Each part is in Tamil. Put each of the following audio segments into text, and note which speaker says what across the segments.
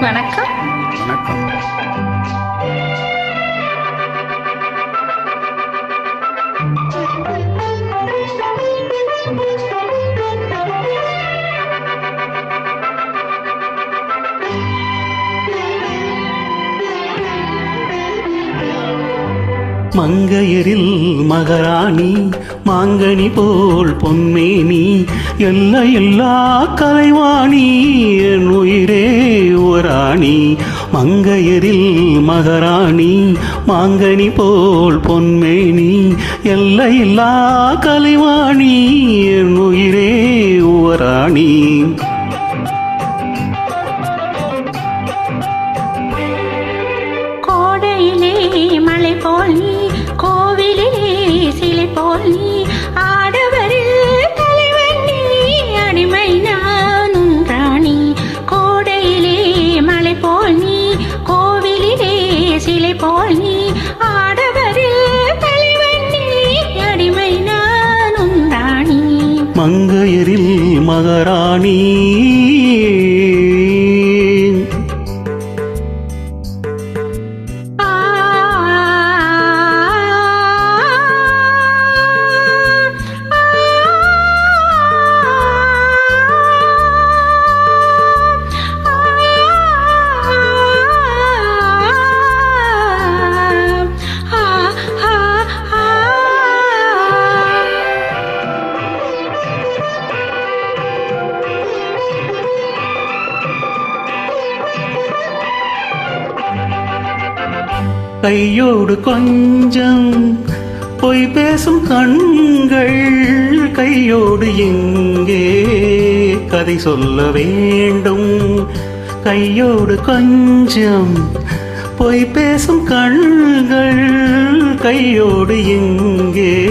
Speaker 1: வணக்கம்.
Speaker 2: வணக்கம்.
Speaker 3: மங்கையரில் மகராணி மாங்கனி போல் பொன்மேனி எல்லையில்லா கலைவாணி என் உயிரே ஓராணி. மங்கையரில் மகராணி மாங்கனி போல் பொன்மேனி எல்லையில்லா கலைவாணி என் உயிரே கையோடு கொஞ்சம் பொய் பேசும் கண்கள் கையோடு எங்கே? கதை சொல்ல வேண்டும். கையோடு கொஞ்சம் பொய் பேசும் கண்கள் கையோடு எங்கே?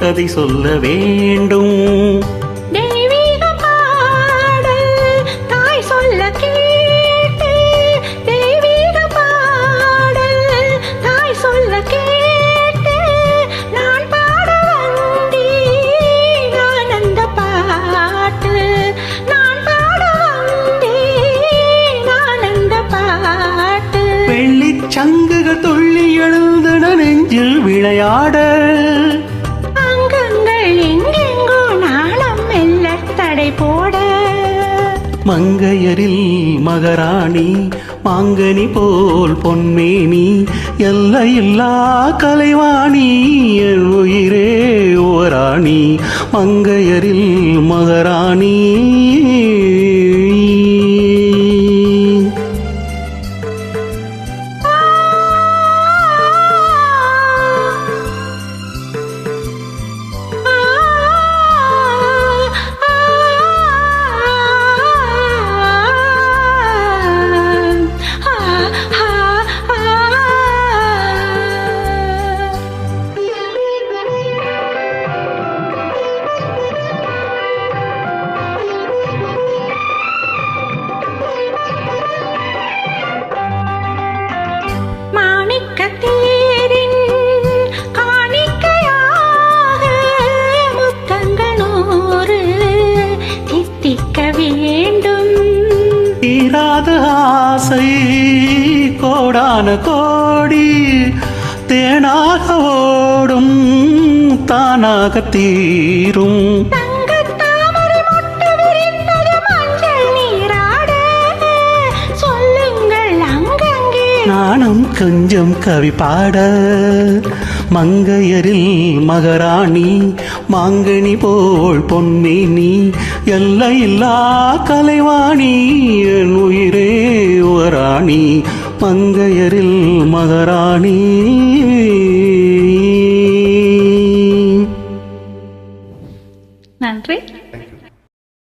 Speaker 3: கதை சொல்ல வேண்டும். சங்குகள் துள்ளி எழுந்தன நெஞ்சில் விளையாட.
Speaker 1: அங்கங்கள் எங்கெங்கோ நாளம் மெல்ல தடை போட.
Speaker 3: மங்கையரில் மகராணி மாங்கனி போல் பொன்மேனி எல்லையில்லா கலைவாணி என் உயிரே ஓராணி மங்கையரில் மகராணி. ஆசை. கோடான கோடி தேனாக ஓடும் தானாக தீரும். நாணம் கொஞ்சம் கவி பாட. மங்கையரில் மகராணி மாங்கனி போல் பொன்மேனி எல்லையில்லா கலைவாணி என் உயிரே ஓராணி மங்கையரில் மகராணி.